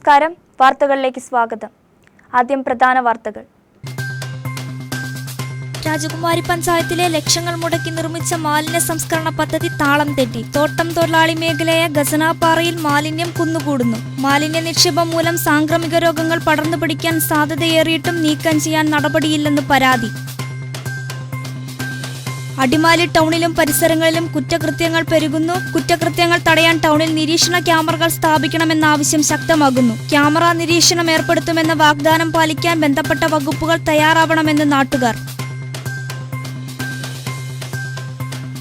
നമസ്കാരം. വാർത്തകളിലേക്ക് സ്വാഗതം. ആദ്യം പ്രധാന വാർത്തകൾ. രാജകുമാരി പഞ്ചായത്തിലെ ലക്ഷങ്ങൾ മുടക്കി നിർമ്മിച്ച മാലിന്യ സംസ്കരണ പദ്ധതി താളം തെറ്റി. തോട്ടം തൊഴിലാളി മേഖലയായ ഗസനാപ്പാറയിൽ മാലിന്യം കുന്നുകൂടുന്നു. മാലിന്യ നിക്ഷേപം മൂലം സാംക്രമിക രോഗങ്ങൾ പടർന്നു പിടിക്കാൻ സാധ്യതയേറിയിട്ടും നീക്കം ചെയ്യാൻ നടപടിയില്ലെന്ന് പരാതി. അടിമാലി ടൗണിലും പരിസരങ്ങളിലും കുറ്റകൃത്യങ്ങൾ പെരുകുന്നു. കുറ്റകൃത്യങ്ങൾ തടയാൻ ടൗണിൽ നിരീക്ഷണ ക്യാമറകൾ സ്ഥാപിക്കണമെന്ന ആവശ്യം ശക്തമാകുന്നു. ക്യാമറ നിരീക്ഷണം ഏർപ്പെടുത്തുമെന്ന വാഗ്ദാനം പാലിക്കാൻ ബന്ധപ്പെട്ട വകുപ്പുകൾ തയ്യാറാവണമെന്ന് നാട്ടുകാർ.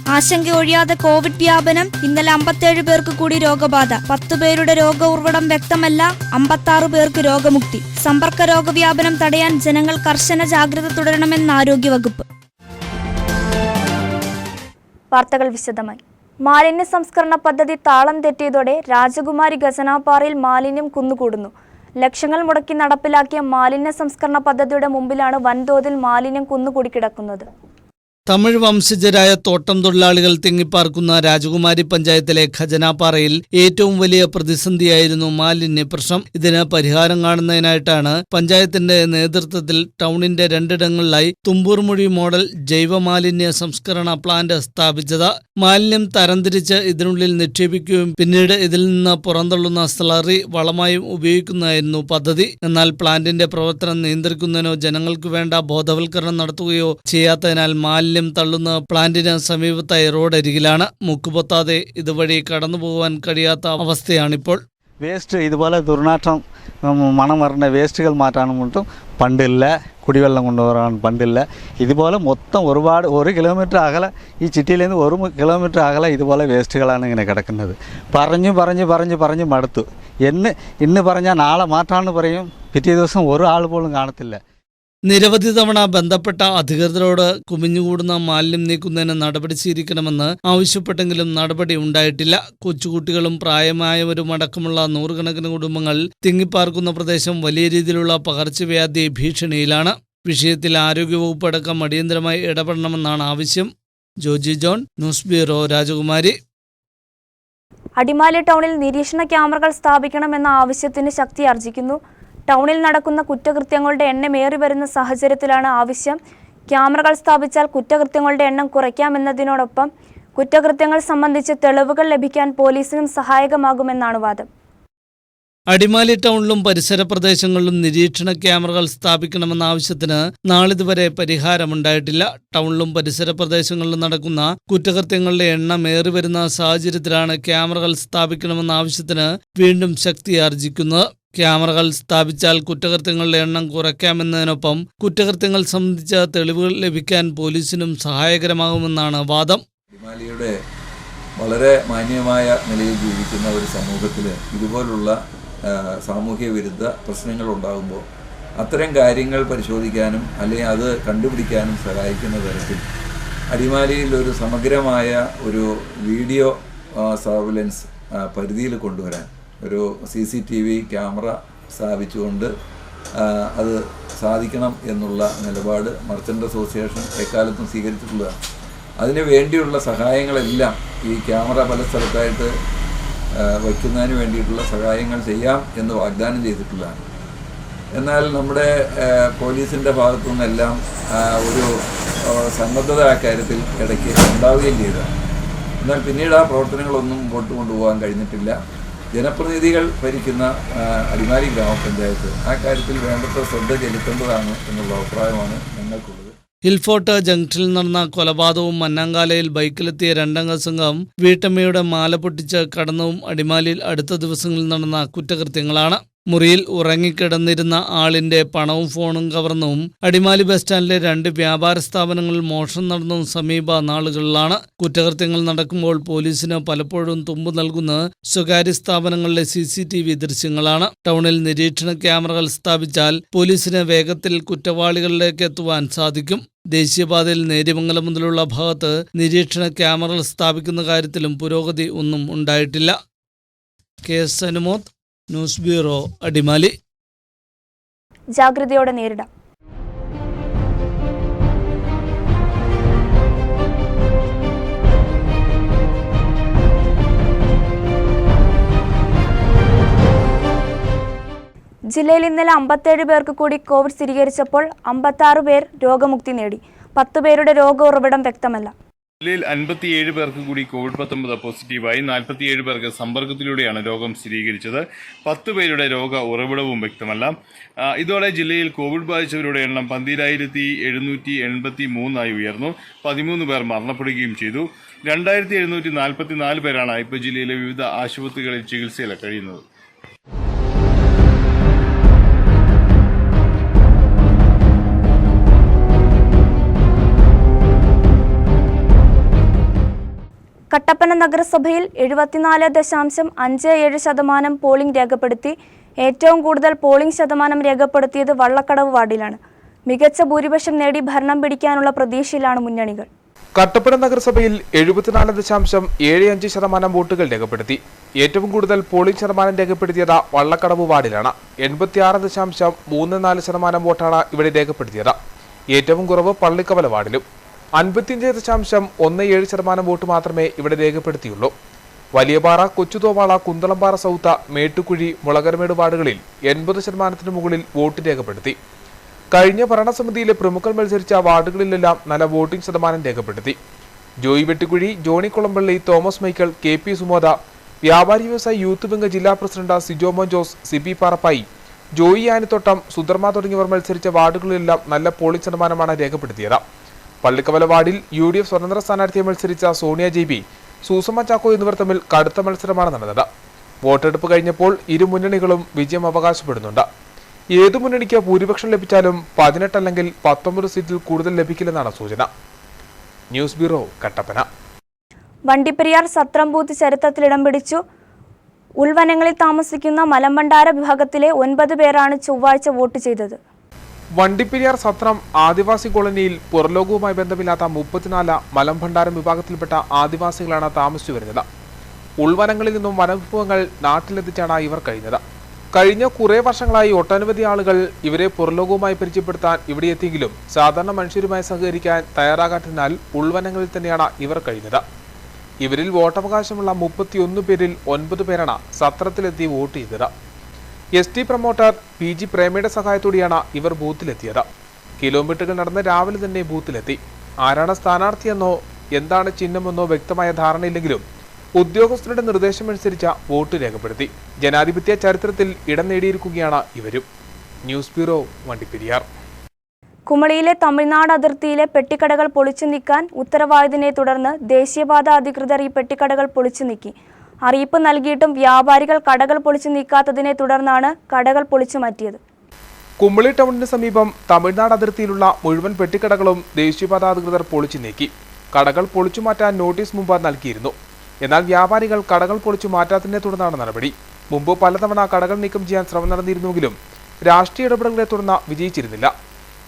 ആശങ്ക ഒഴിയാതെ കോവിഡ് വ്യാപനം ഇന്നലെ അമ്പത്തേഴ് പേർക്ക് കൂടി രോഗബാധ പത്തു പേരുടെ രോഗ ഉറവിടം വ്യക്തമല്ല അമ്പത്താറ് പേർക്ക് രോഗമുക്തി. സമ്പർക്ക രോഗവ്യാപനം തടയാൻ ജനങ്ങൾ കർശന ജാഗ്രത തുടരണമെന്ന് ആരോഗ്യവകുപ്പ്. വാർത്തകൾ വിശദമായി. മാലിന്യ സംസ്കരണ പദ്ധതി താളം തെറ്റിയതോടെ രാജകുമാരി ഗസനാപ്പാറയിൽ മാലിന്യം കുന്നുകൂടുന്നു. ലക്ഷങ്ങൾ മുടക്കി നടപ്പിലാക്കിയ മാലിന്യ സംസ്കരണ പദ്ധതിയുടെ മുമ്പിലാണ് വൻതോതിൽ മാലിന്യം കുന്നുകൂടി കിടക്കുന്നത്. തമിഴ് വംശജരായ തോട്ടം തൊഴിലാളികൾ തിങ്ങിപ്പാർക്കുന്ന രാജകുമാരി പഞ്ചായത്തിലെ ഖജനാപ്പാറയിൽ ഏറ്റവും വലിയ പ്രതിസന്ധിയായിരുന്നു മാലിന്യ പ്രശ്നം. ഇതിന് പരിഹാരം കാണുന്നതിനായിട്ടാണ് പഞ്ചായത്തിന്റെ നേതൃത്വത്തിൽ ടൗണിന്റെ രണ്ടിടങ്ങളിലായി തുമ്പൂർമൊഴി മോഡൽ ജൈവ മാലിന്യ സംസ്കരണ പ്ലാന്റ് സ്ഥാപിച്ചത്. മാലിന്യം തരംതിരിച്ച് ഇതിനുള്ളിൽ നിക്ഷേപിക്കുകയും പിന്നീട് ഇതിൽ നിന്ന് പുറന്തള്ളുന്ന സ്ലറി വളമായും ഉപയോഗിക്കുന്നതായിരുന്നു പദ്ധതി. എന്നാൽ പ്ലാന്റിന്റെ പ്രവർത്തനം നിയന്ത്രിക്കുന്നതിനോ ജനങ്ങൾക്ക് വേണ്ട ബോധവൽക്കരണം നടത്തുകയോ ചെയ്യാത്തതിനാൽ മാലിന്യം തള്ളുന്ന പ്ലാന്റിന് സമീപത്തായി റോഡരികിലാണ്. മുക്കുപൊത്താതെ ഇതുവഴി കടന്നു പോകാൻ കഴിയാത്ത അവസ്ഥയാണിപ്പോൾ. വേസ്റ്റ് ഇതുപോലെ ദുർനാറ്റം മണം വരുന്ന വേസ്റ്റുകൾ മാറ്റാനും കൊണ്ടും പണ്ടില്ല. കുടിവെള്ളം കൊണ്ടുവരാൻ പണ്ടില്ല. ഇതുപോലെ മൊത്തം ഒരുപാട് ഒരു കിലോമീറ്റർ അകലെ ഈ ചിറ്റിയിൽ നിന്ന് ഒരു കിലോമീറ്റർ അകലെ ഇതുപോലെ വേസ്റ്റുകളാണ് ഇങ്ങനെ കിടക്കുന്നത്. പറഞ്ഞു പറഞ്ഞു പറഞ്ഞു പറഞ്ഞു മടുത്തു. എന്ന് ഇന്ന് പറഞ്ഞാൽ നാളെ മാറ്റാമെന്ന് പറയും. പിറ്റേ ദിവസം ഒരു പോലും കാണത്തില്ല. നിരവധി തവണ ബന്ധപ്പെട്ട അധികൃതരോട് കുമിഞ്ഞുകൂടുന്ന മാലിന്യം നീക്കുന്നതിന് നടപടി സ്വീകരിക്കണമെന്ന് ആവശ്യപ്പെട്ടെങ്കിലും നടപടി ഉണ്ടായിട്ടില്ല. കൊച്ചുകുട്ടികളും പ്രായമായവരും അടക്കമുള്ള നൂറുകണക്കിന് കുടുംബങ്ങൾ തിങ്ങിപ്പാർക്കുന്ന പ്രദേശം വലിയ രീതിയിലുള്ള പകർച്ചവ്യാധി ഭീഷണിയിലാണ്. വിഷയത്തിൽ ആരോഗ്യവകുപ്പ് അടക്കം അടിയന്തരമായി ഇടപെടണമെന്നാണ് ആവശ്യം. ജോജി ജോൺ ന്യൂസ് ബ്യൂറോ രാജകുമാരി. അടിമാലി ടൗണിൽ നിരീക്ഷണ ക്യാമറകൾ സ്ഥാപിക്കണമെന്ന ആവശ്യത്തിന് ശക്തി ആർജിക്കുന്നു. ടൗണിൽ നടക്കുന്ന കുറ്റകൃത്യങ്ങളുടെ എണ്ണം ഏറി വരുന്ന സാഹചര്യത്തിലാണ് ആവശ്യം. ക്യാമറകൾ സ്ഥാപിച്ചാൽ കുറ്റകൃത്യങ്ങളുടെ എണ്ണം കുറയ്ക്കാമെന്നതിനോടൊപ്പം കുറ്റകൃത്യങ്ങൾ സംബന്ധിച്ച് തെളിവുകൾ ലഭിക്കാൻ പോലീസിനും സഹായകമാകുമെന്നാണ് വാദം. അടിമാലി ടൗണിലും പരിസര പ്രദേശങ്ങളിലും നിരീക്ഷണ ക്യാമറകൾ സ്ഥാപിക്കണമെന്ന ആവശ്യത്തിന് നാളിതുവരെ പരിഹാരമുണ്ടായിട്ടില്ല. ടൗണിലും പരിസര പ്രദേശങ്ങളിലും നടക്കുന്ന കുറ്റകൃത്യങ്ങളുടെ എണ്ണം ഏറിവരുന്ന സാഹചര്യത്തിലാണ് ക്യാമറകൾ സ്ഥാപിക്കണമെന്ന ആവശ്യത്തിന് വീണ്ടും ശക്തി ആർജിക്കുന്നത്. ക്യാമറകൾ സ്ഥാപിച്ചാൽ കുറ്റകൃത്യങ്ങളുടെ എണ്ണം കുറയ്ക്കാമെന്നതിനൊപ്പം കുറ്റകൃത്യങ്ങൾ സംബന്ധിച്ച തെളിവുകൾ ലഭിക്കാൻ പോലീസിനും സഹായകരമാകുമെന്നാണ് വാദം. ഹിമാലയയുടെ വളരെ മാന്യമായ നിലയിൽ ജീവിക്കുന്ന ഒരു സമൂഹത്തിൽ ഇതുപോലുള്ള സാമൂഹ്യ വിരുദ്ധ പ്രശ്നങ്ങൾ ഉണ്ടാകുമ്പോൾ അത്തരം കാര്യങ്ങൾ പരിശോധിക്കാനും അല്ലെങ്കിൽ അത് കണ്ടുപിടിക്കാനും സഹായിക്കുന്ന തരത്തിൽ അടിമാലിയിൽ ഒരു സമഗ്രമായ ഒരു വീഡിയോ സർവലൻസ് പരിധിയിൽ കൊണ്ടുവരാൻ ഒരു C C T V camera സ്ഥാപിച്ചുകൊണ്ട് അത് സാധിക്കണം എന്നുള്ള നിലപാട് മർച്ചന്റ് അസോസിയേഷൻ എക്കാലത്തും സ്വീകരിച്ചിട്ടുള്ളതാണ് അതിന് വേണ്ടിയുള്ള സഹായങ്ങളെല്ലാം ഈ ക്യാമറ പല സ്ഥലത്തായിട്ട് വയ്ക്കുന്നതിന് വേണ്ടിയിട്ടുള്ള സഹായങ്ങൾ ചെയ്യാം എന്ന് വാഗ്ദാനം ചെയ്തിട്ടുള്ളതാണ്. എന്നാൽ നമ്മുടെ പോലീസിന്റെ ഭാഗത്തു നിന്നെല്ലാം ഒരു സന്നദ്ധത ആ കാര്യത്തിൽ ഇടയ്ക്ക് ഉണ്ടാവുകയും ചെയ്തതാണ്. എന്നാൽ പിന്നീട് ആ പ്രവർത്തനങ്ങളൊന്നും മുമ്പോട്ട് കൊണ്ടുപോകാൻ കഴിഞ്ഞിട്ടില്ല. ജനപ്രതിനിധികൾ ഭരിക്കുന്ന അടിമാലി ഗ്രാമപഞ്ചായത്ത്. ആ കാര്യത്തിൽ വേണ്ടത്ര ശ്രദ്ധ ചെലുത്തേണ്ടതാണ് എന്നുള്ള അഭിപ്രായമാണ് ഞങ്ങൾക്കുള്ളത്. ഹിൽഫോർട്ട് ജംഗ്ഷനിൽ നടന്ന കൊലപാതകവും മന്നാങ്കാലയിൽ ബൈക്കിലെത്തിയ രണ്ടംഗ സംഘം വീട്ടമ്മയുടെ മാല പൊട്ടിച്ച് കടന്നവും അടിമാലിയിൽ അടുത്ത ദിവസങ്ങളിൽ നടന്ന കുറ്റകൃത്യങ്ങളാണ്. മുറിയിൽ ഉറങ്ങിക്കിടന്നിരുന്ന ആളിന്റെ പണവും ഫോണും കവർന്നും അടിമാലി ബസ് സ്റ്റാൻഡിലെ രണ്ട് വ്യാപാര സ്ഥാപനങ്ങളിൽ മോഷണം നടന്നതും സമീപ നാളുകളിലാണ് കുറ്റകൃത്യങ്ങൾ നടക്കുമ്പോൾ പോലീസിന് പലപ്പോഴും തുമ്പ് നൽകുന്ന സ്വകാര്യ സ്ഥാപനങ്ങളിലെ സി സി ടി വി ദൃശ്യങ്ങളാണ്. ടൗണിൽ നിരീക്ഷണ ക്യാമറകൾ സ്ഥാപിച്ചാൽ പോലീസിന് വേഗത്തിൽ കുറ്റവാളികളിലേക്ക് എത്തുവാൻ സാധിക്കും. ദേശീയപാതയിൽ നേര്യമംഗലം മുതലുള്ള ഭാഗത്ത് നിരീക്ഷണ ക്യാമറകൾ സ്ഥാപിക്കുന്ന കാര്യത്തിലും പുരോഗതി ഒന്നും ഉണ്ടായിട്ടില്ല. K S Anumod news bureau Adimali. ജാഗ്രതയോടെ നേരിടാം. ജില്ലയിൽ ഇന്നലെ അമ്പത്തേഴ് പേർക്ക് കൂടി കോവിഡ് സ്ഥിരീകരിച്ചപ്പോൾ അമ്പത്താറ് പേർ രോഗമുക്തി നേടി. പത്ത് പേരുടെ രോഗ ഉറവിടം വ്യക്തമല്ല. ജില്ലയിൽ അൻപത്തിയേഴ് പേർക്ക് കൂടി കോവിഡ് പത്തൊമ്പത് പോസിറ്റീവായി നാൽപ്പത്തിയേഴ് പേർക്ക് സമ്പർക്കത്തിലൂടെയാണ് രോഗം സ്ഥിരീകരിച്ചത്. പത്ത് പേരുടെ രോഗ ഉറവിടവും വ്യക്തമല്ല. ഇതോടെ ജില്ലയിൽ കോവിഡ് ബാധിച്ചവരുടെ എണ്ണം പന്തിരായിരത്തി എഴുന്നൂറ്റി എൺപത്തി മൂന്നായി ഉയർന്നു. പതിമൂന്ന് പേർ മരണപ്പെടുകയും ചെയ്തു. രണ്ടായിരത്തി എഴുന്നൂറ്റി നാൽപ്പത്തി നാല് പേരാണ് ഇപ്പോൾ ജില്ലയിലെ വിവിധ ആശുപത്രികളിൽ ചികിത്സയിൽ കഴിയുന്നത്. കട്ടപ്പന നഗരസഭയിൽ എഴുപത്തിനാല് ദശാംശം അഞ്ച് ഏഴ് ശതമാനം പോളിംഗ് രേഖപ്പെടുത്തി ഏറ്റവും കൂടുതൽ പോളിംഗ് ശതമാനം രേഖപ്പെടുത്തിയത് വള്ളക്കടവ് വാർഡിലാണ്. മികച്ച ഭൂരിപക്ഷം നേടി ഭരണം പിടിക്കാനുള്ള പ്രതീക്ഷയിലാണ് മുന്നണികൾ. കട്ടപ്പന നഗരസഭയിൽ എഴുപത്തിനാല് ദശാംശം ഏഴ് അഞ്ച് ശതമാനം വോട്ടുകൾ രേഖപ്പെടുത്തി. ഏറ്റവും കൂടുതൽ പോളിംഗ് ശതമാനം രേഖപ്പെടുത്തിയത് വള്ളക്കടവ് വാർഡിലാണ്. എൺപത്തിയാറ് ദശാംശം മൂന്ന് നാല് ശതമാനം വോട്ടാണ് ഇവിടെ രേഖപ്പെടുത്തിയത്. ഏറ്റവും കുറവ് പള്ളിക്കവല വാർഡിലും. അൻപത്തിയഞ്ച് ദശാംശം ഒന്ന് ഏഴ് ശതമാനം വോട്ട് മാത്രമേ ഇവിടെ രേഖപ്പെടുത്തിയുള്ളൂ. വലിയപാറ കൊച്ചുതോവാള കുന്തളംപാറ സൗത്ത മേട്ടുകുഴി മുളകരമേട് വാർഡുകളിൽ എൺപത് ശതമാനത്തിന് മുകളിൽ വോട്ട് രേഖപ്പെടുത്തി. കഴിഞ്ഞ ഭരണസമിതിയിലെ പ്രമുഖർ മത്സരിച്ച വാർഡുകളിലെല്ലാം നല്ല വോട്ടിംഗ് ശതമാനം രേഖപ്പെടുത്തി. ജോയി വെട്ടിക്കുഴി ജോണി കുളമ്പള്ളി തോമസ് മൈക്കിൾ കെ പി സുമോദ വ്യാപാരി വ്യവസായി യൂത്ത് വിംഗ് ജില്ലാ പ്രസിഡന്റ് സിജോമോൻ ജോസ് സിബി പാറപ്പായി ജോയി ആനിത്തോട്ടം സുധർമ്മ തുടങ്ങിയവർ മത്സരിച്ച വാർഡുകളിലെല്ലാം നല്ല പോളിംഗ് ശതമാനമാണ് രേഖപ്പെടുത്തിയത്. പള്ളിക്കവല വാർഡിൽ യു ഡി എഫ് സ്വതന്ത്ര സ്ഥാനാർത്ഥിയെ മത്സരിച്ച സോണിയ ജെ ബി സൂസമ്മ ചാക്കോ എന്നിവർ തമ്മിൽ കടുത്ത മത്സരമാണ് നടന്നത്. വോട്ടെടുപ്പ് കഴിഞ്ഞപ്പോൾ ഇരു മുന്നണികളും വിജയം അവകാശപ്പെടുന്നുണ്ട്. ഏതു മുന്നണിക്ക് ഭൂരിപക്ഷം ലഭിച്ചാലും പതിനെട്ട് അല്ലെങ്കിൽ പത്തൊമ്പത് സീറ്റിൽ കൂടുതൽ ലഭിക്കില്ലെന്നാണ് സൂചന. News bureau Kattappana. Vandiperiyar Sathram booth ചരിത്രത്തിൽ ഇടം പിടിച്ചു. ഉൾവനങ്ങളിൽ താമസിക്കുന്ന മലമ്പണ്ടാര വിഭാഗത്തിലെ ഒൻപത് പേരാണ് ചൊവ്വാഴ്ച വോട്ട് ചെയ്തത്. വണ്ടിപ്പെരിയാർ സത്രം ആദിവാസി കോളനിയിൽ പുറലോകവുമായി ബന്ധമില്ലാത്ത മുപ്പത്തിനാല് മലംഭണ്ഡാരം വിഭാഗത്തിൽപ്പെട്ട ആദിവാസികളാണ് താമസിച്ചു വരുന്നത്. ഉൾവനങ്ങളിൽ നിന്നും വനവിഭവങ്ങൾ നാട്ടിലെത്തിച്ചാണ് ഇവർ കഴിഞ്ഞത് കഴിഞ്ഞ കുറേ വർഷങ്ങളായി ഒട്ടനവധി ആളുകൾ ഇവരെ പുറലോകവുമായി പരിചയപ്പെടുത്താൻ ഇവിടെ എത്തിയെങ്കിലും സാധാരണ മനുഷ്യരുമായി സഹകരിക്കാൻ തയ്യാറാകാത്തതിനാൽ ഉൾവനങ്ങളിൽ തന്നെയാണ് ഇവർ കഴിഞ്ഞത് ഇവരിൽ വോട്ടവകാശമുള്ള മുപ്പത്തിയൊന്ന് പേരിൽ ഒൻപത് പേരാണ് സത്രത്തിലെത്തി വോട്ട് ചെയ്തത്. S T promoter P G പ്രേമയുടെ സഹായത്തോടെയാണ് ഇവർ ബൂത്തിലെത്തിയത്. കിലോമീറ്ററുകൾ നടന്ന് രാവിലെ തന്നെ ബൂത്തിലെത്തി. ആരാണ് സ്ഥാനാർത്ഥിയെന്നോ എന്താണ് ചിഹ്നമെന്നോ വ്യക്തമായ ധാരണയില്ലെങ്കിലും ഉദ്യോഗസ്ഥരുടെ നിർദ്ദേശമനുസരിച്ച വോട്ട് രേഖപ്പെടുത്തി. ജനാധിപത്യ ചരിത്രത്തിൽ ഇടം നേടിയിരിക്കുകയാണ് ഇവരും. News bureau Vandiperiyar. കുമളിയിലെ തമിഴ്നാട് അതിർത്തിയിലെ പെട്ടിക്കടകൾ പൊളിച്ചു നീക്കാൻ ഉത്തരവായതിനെ തുടർന്ന് ദേശീയപാത അധികൃതർ ഈ പെട്ടിക്കടകൾ പൊളിച്ചു നീക്കി. അറിയിപ്പ് നൽകിയിട്ടും വ്യാപാരികൾ കടകൾ പൊളിച്ചു നീക്കാത്തതിനെ തുടർന്നാണ് കടകൾ പൊളിച്ചു മാറ്റിയത്. കുമ്പളി ടൗണിന് സമീപം തമിഴ്നാട് അതിർത്തിയിലുള്ള മുഴുവൻ പെട്ടിക്കടകളും ദേശീയപാത അധികൃതർ പൊളിച്ചു നീക്കി. കടകൾ പൊളിച്ചു മാറ്റാൻ നോട്ടീസ് മുമ്പ് നൽകിയിരുന്നു. എന്നാൽ വ്യാപാരികൾ കടകൾ പൊളിച്ചു മാറ്റാത്തതിനെ തുടർന്നാണ് നടപടി. മുമ്പ് പലതവണ കടകൾ നീക്കം ചെയ്യാൻ ശ്രമം നടന്നിരുന്നുവെങ്കിലും രാഷ്ട്രീയ ഇടപെടലുകളെ തുടർന്ന് വിജയിച്ചിരുന്നില്ല.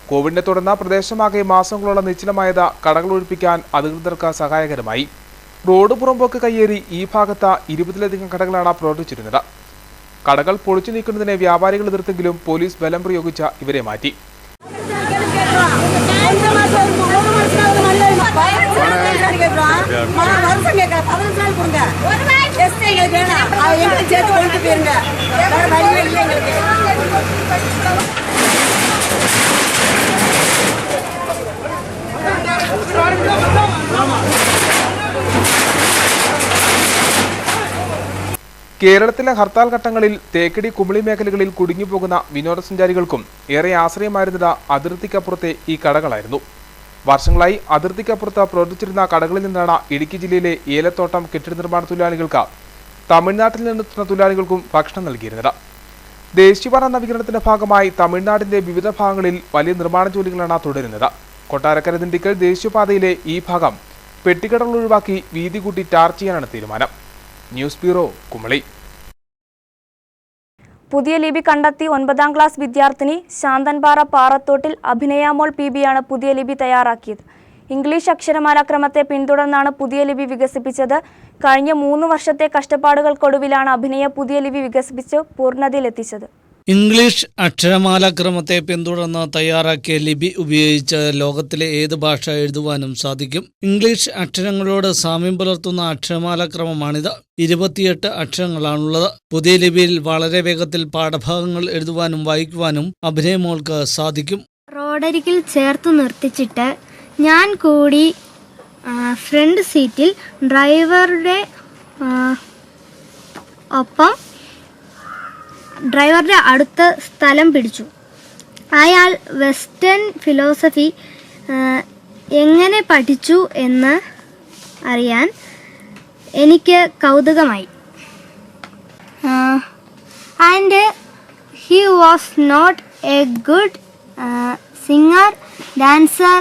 കോവിഡിനെ തുടർന്ന് പ്രദേശമാകെ മാസങ്ങളോളം നിശ്ചലമായത് കടകൾ ഒഴിപ്പിക്കാൻ അധികൃതർക്ക് സഹായകരമായി. റോഡ് പുറമ്പോക്ക് കയ്യേറി ഈ ഭാഗത്ത് ഇരുപതിലധികം കടകളാണ് പ്രവർത്തിച്ചിരുന്നത് കടകൾ പൊളിച്ചു നീക്കുന്നതിനെ വ്യാപാരികൾ എതിർത്തെങ്കിലും പോലീസ് ബലം പ്രയോഗിച്ച ഇവരെ മാറ്റി வருஷம் கேட்கல பதினஞ்சு நாள் கொடுங்க டெஸ்ட் எங்களுக்கு வேணாம் அது எங்களுக்கு சேர்த்து கொண்டு போயிருங்க வேற வழியே இல்லை எங்களுக்கு കേരളത്തിലെ ഹർത്താൽ ഘട്ടങ്ങളിൽ തേക്കടി കുമിളി മേഖലകളിൽ കുടുങ്ങിപ്പോകുന്ന വിനോദസഞ്ചാരികൾക്കും ഏറെ ആശ്രയമായിരുന്നത് അതിർത്തിക്കപ്പുറത്തെ ഈ കടകളായിരുന്നു. വർഷങ്ങളായി അതിർത്തിക്കപ്പുറത്ത് പ്രവർത്തിച്ചിരുന്ന കടകളിൽ നിന്നാണ് ഇടുക്കി ജില്ലയിലെ ഏലത്തോട്ടം കെട്ടിട നിർമ്മാണ തൊഴിലാളികൾക്ക് തമിഴ്നാട്ടിൽ നിന്നെത്തുന്ന തൊഴിലാളികൾക്കും ഭക്ഷണം നൽകിയിരുന്നത്. ദേശീയപാത നവീകരണത്തിന്റെ ഭാഗമായി തമിഴ്നാടിന്റെ വിവിധ ഭാഗങ്ങളിൽ വലിയ നിർമ്മാണ ജോലികളാണ് തുടരുന്നത്. കൊട്ടാരക്കര ദിണ്ടിക്കൽ ദേശീയപാതയിലെ ഈ ഭാഗം പെട്ടിക്കടകൾ ഒഴിവാക്കി വീതി കൂട്ടി ടാർ ചെയ്യാനാണ് തീരുമാനം. News bureau Kumily. പുതിയ ലിപി കണ്ടെത്തി ഒൻപതാം ക്ലാസ് വിദ്യാർത്ഥിനി ശാന്തൻപാറ പാറത്തോട്ടിൽ അഭിനയാമോൾ പി ബിയാണ് പുതിയ ലിപി തയ്യാറാക്കിയത്. ഇംഗ്ലീഷ് അക്ഷരമാലാക്രമത്തെ പിന്തുടർന്നാണ് പുതിയ ലിപി വികസിപ്പിച്ചത്. കഴിഞ്ഞ മൂന്ന് വർഷത്തെ കഷ്ടപ്പാടുകൾക്കൊടുവിലാണ് അഭിനയ പുതിയ ലിപി വികസിപ്പിച്ച് പൂർണതയിലെത്തിച്ചത്. ഇംഗ്ലീഷ് അക്ഷരമാലാക്രമത്തെ പിന്തുടർന്ന് തയ്യാറാക്കിയ ലിപി ഉപയോഗിച്ച് ലോകത്തിലെ ഏത് ഭാഷ എഴുതുവാനും സാധിക്കും. ഇംഗ്ലീഷ് അക്ഷരങ്ങളോട് സാമ്യം പുലർത്തുന്ന അക്ഷരമാലാക്രമമാണിത് ഇരുപത്തിയെട്ട് അക്ഷരങ്ങളാണുള്ളത്. പുതിയ ലിപിയിൽ വളരെ വേഗത്തിൽ പാഠഭാഗങ്ങൾ എഴുതുവാനും വായിക്കുവാനും അഭിനയമോൾക്ക് സാധിക്കും. റോഡരികിൽ ചേർത്ത് നിർത്തിച്ചിട്ട് ഞാൻ കൂടി ഫ്രണ്ട് സീറ്റിൽ ഡ്രൈവറുടെ ഒപ്പം ഡ്രൈവറിന്റെ അടുത്ത സ്ഥലം പിടിച്ചു. അയാൾ വെസ്റ്റേൺ ഫിലോസഫി എങ്ങനെ പഠിച്ചു എന്ന് അറിയാൻ എനിക്ക് കൗതുകമായി. And he was not a good singer dancer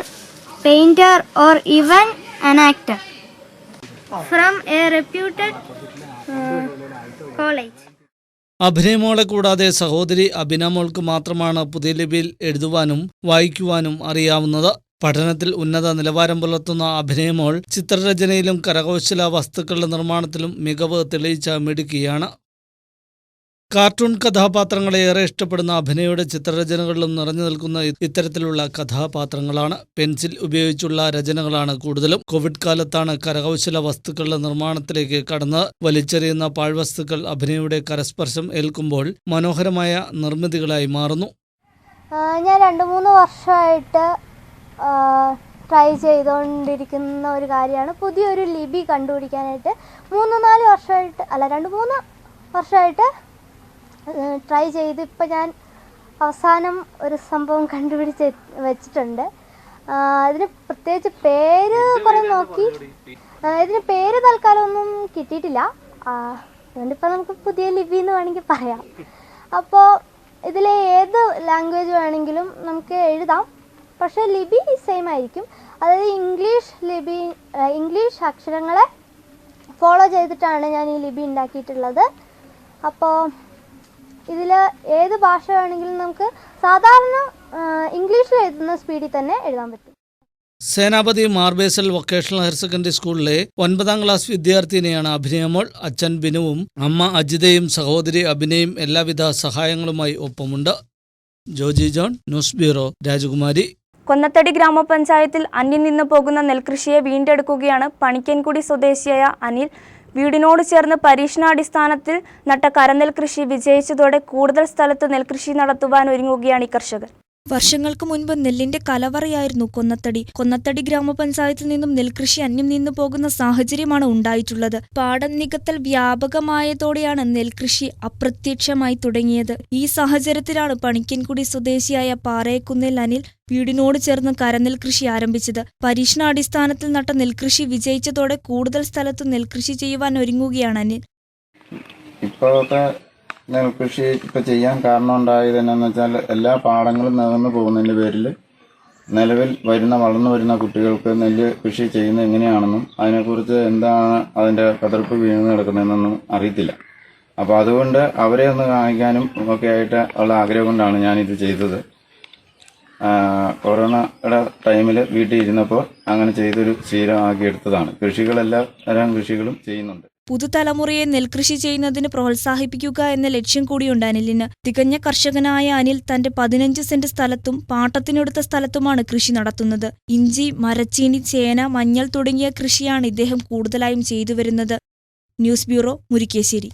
painter or even an actor from a reputed college അഭിനയമോളെ കൂടാതെ സഹോദരി അഭിനമോൾക്ക് മാത്രമാണ് പുതിയ ലിപിയിൽ എഴുതുവാനും വായിക്കുവാനും അറിയാവുന്നത്. പഠനത്തിൽ ഉന്നത നിലവാരം പുലർത്തുന്ന അഭിനയമോൾ ചിത്രരചനയിലും കരകൗശല വസ്തുക്കളുടെ നിർമ്മാണത്തിലും മികവ് തെളിയിച്ച മിടുക്കിയാണ്. കാർട്ടൂൺ കഥാപാത്രങ്ങളെ ഏറെ ഇഷ്ടപ്പെടുന്ന അഭിനയുടെ ചിത്രരചനകളിലും നിറഞ്ഞു നിൽക്കുന്ന ഇത്തരത്തിലുള്ള കഥാപാത്രങ്ങളാണ്. പെൻസിൽ ഉപയോഗിച്ചുള്ള രചനകളാണ് കൂടുതലും. കോവിഡ് കാലത്താണ് കരകൗശല വസ്തുക്കളുടെ നിർമ്മാണത്തിലേക്ക് കടന്ന് വലിച്ചെറിയുന്ന പാഴ്വസ്തുക്കൾ അഭിനയുടെ കരസ്പർശം ഏൽക്കുമ്പോൾ മനോഹരമായ നിർമ്മിതികളായി മാറുന്നു. ഞാൻ രണ്ട് മൂന്ന് വർഷമായിട്ട് ട്രൈ ചെയ്തുകൊണ്ടിരിക്കുന്ന ഒരു കാര്യമാണ്. പുതിയൊരു ലിപി കണ്ടുപിടിക്കാനായിട്ട് മൂന്ന് നാല് വർഷമായിട്ട് അല്ല രണ്ട് മൂന്ന് വർഷമായിട്ട് ട്രൈ ചെയ്ത് ഇപ്പം ഞാൻ അവസാനം ഒരു സംഭവം കണ്ടുപിടിച്ച് വെച്ചിട്ടുണ്ട്. അതിന് ഇതിന് പ്രത്യേകിച്ച് പേര് കുറേ നോക്കി. ഇതിന് പേര് തൽക്കാലം ഒന്നും കിട്ടിയിട്ടില്ല. അതുകൊണ്ടിപ്പോൾ നമുക്ക് പുതിയ ലിപി എന്ന് വേണമെങ്കിൽ പറയാം. അപ്പോൾ ഇതിലെ ഏത് ലാംഗ്വേജ് വേണമെങ്കിലും നമുക്ക് എഴുതാം. പക്ഷേ ലിപി സെയിം ആയിരിക്കും. അതായത് ഇംഗ്ലീഷ് ലിപി ഇംഗ്ലീഷ് അക്ഷരങ്ങളെ ഫോളോ ചെയ്തിട്ടാണ് ഞാൻ ഈ ലിപി ഉണ്ടാക്കിയിട്ടുള്ളത്. അപ്പോൾ ഇതിൽ ഏത് ഭാഷ വേണമെങ്കിലും നമുക്ക് സാധാരണ ഇംഗ്ലീഷിൽ എഴുതുന്ന സ്പീഡിൽ തന്നെ എഴുതാൻ പറ്റും. Senapathi Mar Basil vocational higher secondary സ്കൂളിലെ ഒൻപതാം ക്ലാസ് വിദ്യാർത്ഥിനിയാണ് അഭിനയമോൾ അച്ഛൻ ബിനുവും. അമ്മ അജിതയും സഹോദരി അഭിനയും എല്ലാവിധ സഹായങ്ങളുമായി ഒപ്പമുണ്ട്. ജോജി ജോൺ ന്യൂസ് ബ്യൂറോ രാജകുമാരി. കൊന്നത്തടി ഗ്രാമപഞ്ചായത്തിൽ അന്യം നിന്ന് പോകുന്ന നെൽകൃഷിയെ വീണ്ടെടുക്കുകയാണ് പണിക്കൻകുടി സ്വദേശിയായ അനിൽ. വീടിനോട് ചേർന്ന് പരീക്ഷണാടിസ്ഥാനത്തിൽ നട്ട കരനെൽ കൃഷി വിജയിച്ചതോടെ കൂടുതൽ സ്ഥലത്ത് നെൽകൃഷി നടത്തുവാൻ ഒരുങ്ങുകയാണ് ഈ കർഷകർ. വർഷങ്ങൾക്ക് മുൻപ് നെല്ലിന്റെ കലവറയായിരുന്നു കൊന്നത്തടി. കൊന്നത്തടി ഗ്രാമപഞ്ചായത്തിൽ നിന്നും നെൽകൃഷി അന്യം നിന്നു പോകുന്ന സാഹചര്യമാണ് ഉണ്ടായിട്ടുള്ളത്. പാടം നികത്തൽ വ്യാപകമായതോടെയാണ് നെൽകൃഷി അപ്രത്യക്ഷമായി തുടങ്ങിയത്. ഈ സാഹചര്യത്തിലാണ് പണിക്കൻകുടി സ്വദേശിയായ പാറയക്കുന്നിൽ അനിൽ വീടിനോട് ചേർന്ന് കരനെൽ കൃഷി ആരംഭിച്ചത്. പരീക്ഷണാടിസ്ഥാനത്തിൽ നട്ട നെൽകൃഷി വിജയിച്ചതോടെ കൂടുതൽ സ്ഥലത്ത് നെൽകൃഷി ചെയ്യുവാൻ ഒരുങ്ങുകയാണ് അനിൽ. നെൽകൃഷി ഇപ്പം ചെയ്യാൻ കാരണം ഉണ്ടായത് എന്നാന്ന് വെച്ചാൽ എല്ലാ പാടങ്ങളും നികന്നു പോകുന്നതിന്റെ പേരിൽ നിലവിൽ വരുന്ന വളർന്നു വരുന്ന കുട്ടികൾക്ക് നെല്ല് കൃഷി ചെയ്യുന്നത് എങ്ങനെയാണെന്നും അതിനെക്കുറിച്ച് എന്താണ് അതിന്റെ കതിർപ്പ് വീണ് കിടക്കുന്നതെന്നൊന്നും അറിയത്തില്ല. അപ്പോൾ അതുകൊണ്ട് അവരെ ഒന്ന് കാണിക്കാനും ഒക്കെ ആയിട്ട് ഉള്ള ആഗ്രഹം കൊണ്ടാണ് ഞാനിത് ചെയ്തത്. കൊറോണയുടെ ടൈമിൽ വീട്ടിൽ ഇരുന്നപ്പോൾ അങ്ങനെ ചെയ്തൊരു ശീലമാക്കി എടുത്തതാണ്. കൃഷികളെല്ലാം തരം കൃഷികളും ചെയ്യുന്നുണ്ട്. പുതുതലമുറയെ നെൽകൃഷി ചെയ്യുന്നതിന് പ്രോത്സാഹിപ്പിക്കുക എന്ന ലക്ഷ്യം കൂടിയുണ്ട് അനിലിന് തികഞ്ഞ കർഷകനായ അനിൽ തന്റെ പതിനഞ്ച് സെന്റ് സ്ഥലത്തും പാട്ടത്തിനെടുത്ത സ്ഥലത്തുമാണ് കൃഷി നടത്തുന്നത്. ഇഞ്ചി മരച്ചീനി ചേന മഞ്ഞൾ തുടങ്ങിയ കൃഷിയാണ് ഇദ്ദേഹം കൂടുതലായും ചെയ്തു വരുന്നത്. News bureau Murikkassery.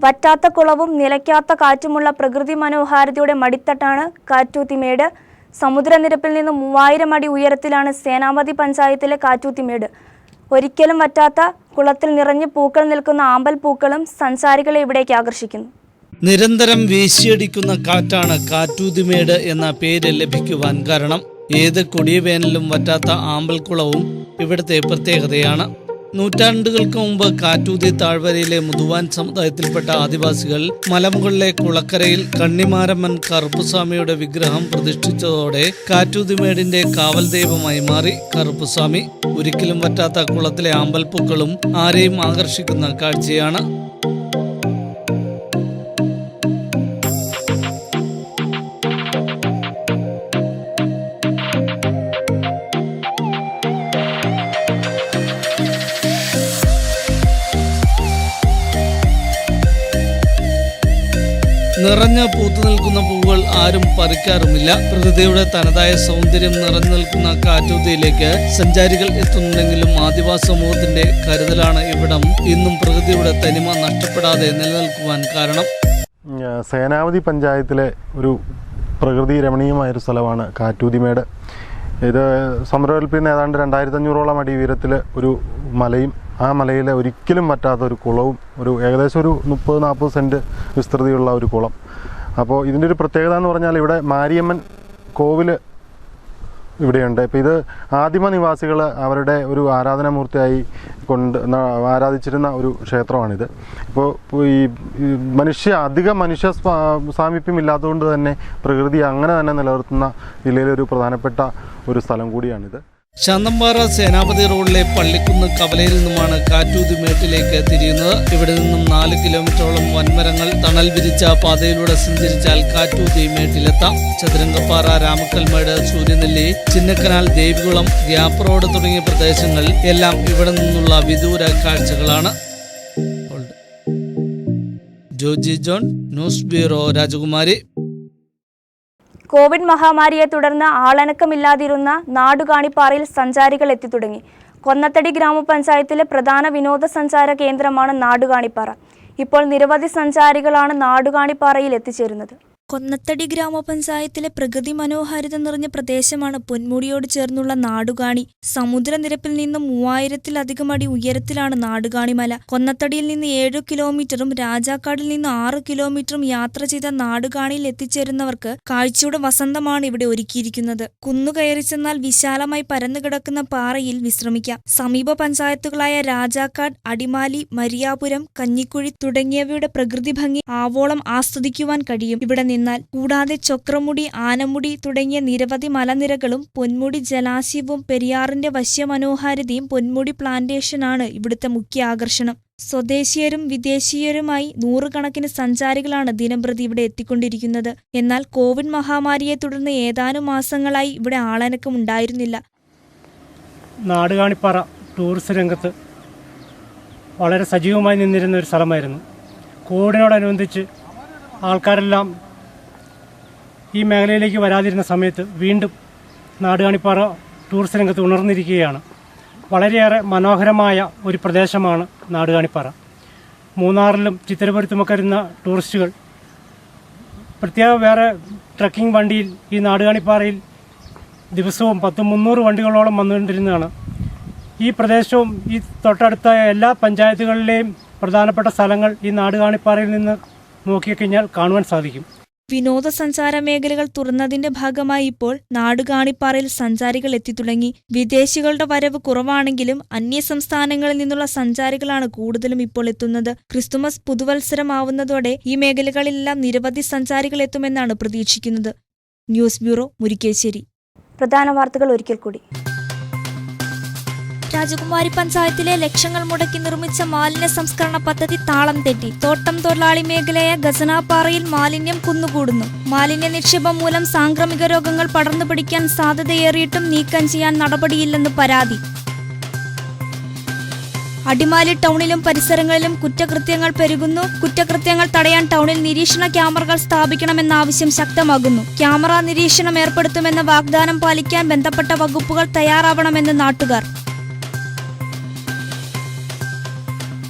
വറ്റാത്ത കുളവും നിലയ്ക്കാത്ത കാറ്റുമുള്ള പ്രകൃതി മനോഹാരിതയുടെ മടിത്തട്ടാണ് കാറ്റൂത്തിമേട്. സമുദ്രനിരപ്പിൽ നിന്ന് മൂവായിരം അടി ഉയരത്തിലാണ് സേനാപതി പഞ്ചായത്തിലെ കാറ്റൂത്തിമേട്. ഒരിക്കലും വറ്റാത്ത കുളത്തിൽ നിറഞ്ഞ് പൂക്കൾ നിൽക്കുന്ന ആമ്പൽ പൂക്കളും സഞ്ചാരികളെ ഇവിടേക്ക് ആകർഷിക്കുന്നു. നിരന്തരം വീശിയടിക്കുന്ന കാറ്റാണ് കാറ്റൂതിമേട് എന്ന പേര് ലഭിക്കുവാൻ കാരണം. ഏത് കൊടിയ വേനലും വറ്റാത്ത ആമ്പൽക്കുളവും ഇവിടുത്തെ പ്രത്യേകതയാണ്. നൂറ്റാണ്ടുകൾക്ക് മുമ്പ് കാറ്റൂതി താഴ്വരയിലെ മുതുവാൻ സമുദായത്തിൽപ്പെട്ട ആദിവാസികൾ മലമുകളിലെ കുളക്കരയിൽ കണ്ണിമാരമ്മൻ കറുപ്പുസ്വാമിയുടെ വിഗ്രഹം പ്രതിഷ്ഠിച്ചതോടെ കാറ്റൂതിമേടിന്റെ കാവൽ ദൈവമായി മാറി. കറുപ്പുസ്വാമി ഒരിക്കലും വറ്റാത്ത കുളത്തിലെ ആമ്പൽപ്പൂക്കളും ആരെയും ആകർഷിക്കുന്ന കാഴ്ചയാണ്. നിറഞ്ഞ പൂത്തു നിൽക്കുന്ന പൂവുകൾ ആരും പറിക്കാറുമില്ല. പ്രകൃതിയുടെ തനതായ സൗന്ദര്യം നിറഞ്ഞു നിൽക്കുന്ന കാറ്റുതിയിലേക്ക് സഞ്ചാരികൾ എത്തുന്നുണ്ടെങ്കിലും ആദിവാസി സമൂഹത്തിന്റെ കരുതലാണ് ഇവിടം. ഇന്നും പ്രകൃതിയുടെ തനിമ നഷ്ടപ്പെടാതെ നിലനിൽക്കുവാൻ കാരണം. സേനാവതി പഞ്ചായത്തിലെ ഒരു പ്രകൃതി രമണീയമായൊരു സ്ഥലമാണ് കാറ്റൂതിമേട്. ഇത് സമുദ്രകൽപ്പിൽ നിന്ന് ഏതാണ്ട് രണ്ടായിരത്തി അഞ്ഞൂറോളം അടി ഉയരത്തിൽ ഒരു മലയും ആ മലയിൽ ഒരിക്കലും പറ്റാത്ത ഒരു കുളവും ഒരു ഏകദേശം ഒരു മുപ്പത് നാൽപ്പത് സെന്റ് വിസ്തൃതിയുള്ള ഒരു കുളം. അപ്പോൾ ഇതിന്റെ ഒരു പ്രത്യേകത എന്ന് പറഞ്ഞാൽ ഇവിടെ മാരിയമ്മൻ കോവിൽ ഇവിടെയുണ്ട്. അപ്പോൾ ഇത് ആദിമ നിവാസികൾ അവരുടെ ഒരു ആരാധനാമൂർത്തിയായി കൊണ്ട് ആരാധിച്ചിരുന്ന ഒരു ക്ഷേത്രമാണിത്. ഇപ്പോൾ ഈ മനുഷ്യ അധിക മനുഷ്യ സാമീപ്യം ഇല്ലാത്തതുകൊണ്ട് തന്നെ പ്രകൃതി അങ്ങനെ തന്നെ നിലനിർത്തുന്ന ജില്ലയിലൊരു പ്രധാനപ്പെട്ട ഒരു സ്ഥലം കൂടിയാണിത്. ശാന്തമ്പാറ സേനാപതി റോഡിലെ പള്ളിക്കുന്ന് കവലയിൽ നിന്നുമാണ് കാറ്റൂതിമേട്ടിലേക്ക് തിരിയുന്നത്. ഇവിടെ നിന്നും നാല് കിലോമീറ്ററോളം വൻമരങ്ങൾ തണൽ വിരിച്ച പാതയിലൂടെ സഞ്ചരിച്ചാൽ കാറ്റൂതി മേട്ടിലെത്താം. ചതുരംഗപ്പാറ രാമക്കൽമേട് സൂര്യനെല്ലി ചിന്നക്കനാൽ ദേവികുളം ഗ്യാപ്പ് റോഡ് തുടങ്ങിയ പ്രദേശങ്ങൾ എല്ലാം ഇവിടെ നിന്നുള്ള വിദൂര കാഴ്ചകളാണ്. Joji John news bureau Rajakumari. Covid മഹാമാരിയെ തുടർന്ന് ആളനക്കമില്ലാതിരുന്ന നാടുകാണിപ്പാറയിൽ സഞ്ചാരികൾ എത്തിത്തുടങ്ങി. കൊന്നത്തടി ഗ്രാമപഞ്ചായത്തിലെ പ്രധാന വിനോദസഞ്ചാര കേന്ദ്രമാണ് നാടുകാണിപ്പാറ. ഇപ്പോൾ നിരവധി സഞ്ചാരികളാണ് നാടുകാണിപ്പാറയിൽ എത്തിച്ചേരുന്നത്. കൊന്നത്തടി ഗ്രാമപഞ്ചായത്തിലെ പ്രകൃതി മനോഹാരിത നിറഞ്ഞ പ്രദേശമാണ് പൊന്മുടിയോട് ചേർന്നുള്ള നാടുകാണി. സമുദ്രനിരപ്പിൽ നിന്നും മൂവായിരത്തിലധികം അടി ഉയരത്തിലാണ് നാടുകാണി മല. കൊന്നത്തടിയിൽ നിന്ന് ഏഴു കിലോമീറ്ററും രാജാക്കാടിൽ നിന്ന് ആറ് കിലോമീറ്ററും യാത്ര ചെയ്ത നാടുകാണിയിൽ എത്തിച്ചേരുന്നവർക്ക് കാഴ്ചയുടെ വസന്തമാണ് ഇവിടെ ഒരുക്കിയിരിക്കുന്നത്. കുന്നുകയറി ചെന്നാൽ വിശാലമായി പരന്നുകിടക്കുന്ന പാറയിൽ വിശ്രമിക്കാം. സമീപ പഞ്ചായത്തുകളായ രാജാക്കാട് അടിമാലി മരിയാപുരം കഞ്ഞിക്കുഴി തുടങ്ങിയവയുടെ പ്രകൃതി ഭംഗി ആവോളം ആസ്വദിക്കുവാൻ കഴിയും. ഇവിടെ നിന്നാൽ കൂടാതെ ചൊക്രമുടി ആനമുടി തുടങ്ങിയ നിരവധി മലനിരകളും പൊന്മുടി ജലാശയവും പെരിയാറിന്റെ വശ്യമനോഹാരിതയും പൊന്മുടി പ്ലാന്റേഷനാണ് ഇവിടുത്തെ മുഖ്യ ആകർഷണം. സ്വദേശീയരും വിദേശീയരുമായി നൂറുകണക്കിന് സഞ്ചാരികളാണ് ദിനംപ്രതി ഇവിടെ എത്തിക്കൊണ്ടിരിക്കുന്നത്. എന്നാൽ കോവിഡ് മഹാമാരിയെ തുടർന്ന് ഏതാനും മാസങ്ങളായി ഇവിടെ ആളനക്കം ഉണ്ടായിരുന്നില്ല. നാടുകാണിപ്പാറ ടൂറിസ്റ്റ് രംഗത്ത് വളരെ സജീവമായി നിന്നിരുന്ന ഒരു സ്ഥലമായിരുന്നു. കോവിഡിനോടനുബന്ധിച്ച് ആൾക്കാരെല്ലാം ഈ മേഖലയിലേക്ക് വരാതിരുന്ന സമയത്ത് വീണ്ടും നാടുകാണിപ്പാറ ടൂറിസ്റ്റ് രംഗത്ത് ഉണർന്നിരിക്കുകയാണ്. വളരെയേറെ മനോഹരമായ ഒരു പ്രദേശമാണ് നാടുകാണിപ്പാറ. മൂന്നാറിലും ചിത്തിരപുരത്തുമൊക്കെ വരുന്ന ടൂറിസ്റ്റുകൾ പ്രത്യേക വേറെ ട്രക്കിംഗ് വണ്ടിയിൽ ഈ നാടുകാണിപ്പാറയിൽ ദിവസവും പത്ത് മുന്നൂറ് വണ്ടികളോളം വന്നുകൊണ്ടിരുന്നതാണ്. ഈ പ്രദേശവും ഈ തൊട്ടടുത്ത എല്ലാ പഞ്ചായത്തുകളിലെയും പ്രധാനപ്പെട്ട സ്ഥലങ്ങൾ ഈ നാടുകാണിപ്പാറയിൽ നിന്ന് നോക്കിക്കഴിഞ്ഞാൽ കാണുവാൻ സാധിക്കും. വിനോദസഞ്ചാര മേഖലകൾ തുറന്നതിന്റെ ഭാഗമായി ഇപ്പോൾ നാടുകാണിപ്പാറയിൽ സഞ്ചാരികൾ എത്തിത്തുടങ്ങി. വിദേശികളുടെ വരവ് കുറവാണെങ്കിലും അന്യ സംസ്ഥാനങ്ങളിൽ നിന്നുള്ള സഞ്ചാരികളാണ് കൂടുതലും ഇപ്പോൾ എത്തുന്നത്. ക്രിസ്തുമസ് പുതുവത്സരമാവുന്നതോടെ ഈ മേഖലകളിലെല്ലാം നിരവധി സഞ്ചാരികൾ എത്തുമെന്നാണ് പ്രതീക്ഷിക്കുന്നത്. News bureau Murikkassery. പ്രധാന വാർത്തകൾ ഒരിക്കൽ കൂടി. രാജകുമാരി പഞ്ചായത്തിലെ ലക്ഷങ്ങൾ മുടക്കി നിർമ്മിച്ച മാലിന്യ സംസ്കരണ പദ്ധതി താളം തെറ്റി. തോട്ടം തൊഴിലാളി മേഖലയായ ഗസനാപ്പാറയിൽ മാലിന്യം കുന്നുകൂടുന്നു. മാലിന്യ നിക്ഷേപം മൂലം സാംക്രമിക രോഗങ്ങൾ പടർന്നു പിടിക്കാൻ സാധ്യതയേറിയിട്ടും നീക്കം ചെയ്യാൻ നടപടിയില്ലെന്ന് പരാതി. അടിമാലി ടൗണിലും പരിസരങ്ങളിലും കുറ്റകൃത്യങ്ങൾ പെരുകുന്നു. കുറ്റകൃത്യങ്ങൾ തടയാൻ ടൗണിൽ നിരീക്ഷണ ക്യാമറകൾ സ്ഥാപിക്കണമെന്ന ആവശ്യം ശക്തമാകുന്നു. ക്യാമറ നിരീക്ഷണം ഏർപ്പെടുത്തുമെന്ന വാഗ്ദാനം പാലിക്കാൻ ബന്ധപ്പെട്ട വകുപ്പുകൾ തയ്യാറാവണമെന്ന് നാട്ടുകാർ.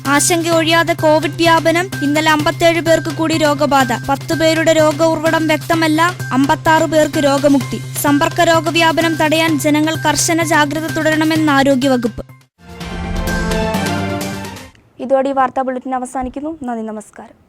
ആശങ്ക ഒഴിയാതെ കോവിഡ് വ്യാപനം. ഇന്നലെ അമ്പത്തേഴ് പേർക്ക് കൂടി രോഗബാധ. പത്തു പേരുടെ രോഗ ഉറവിടം വ്യക്തമല്ല. അമ്പത്താറ് പേർക്ക് രോഗമുക്തി. സമ്പർക്ക രോഗവ്യാപനം തടയാൻ ജനങ്ങൾ കർശന ജാഗ്രത തുടരണമെന്ന് ആരോഗ്യവകുപ്പ്. ഇതോടെ ഈ വാർത്താ ബുള്ളറ്റിൻ അവസാനിക്കുന്നു. നന്ദി നമസ്കാരം.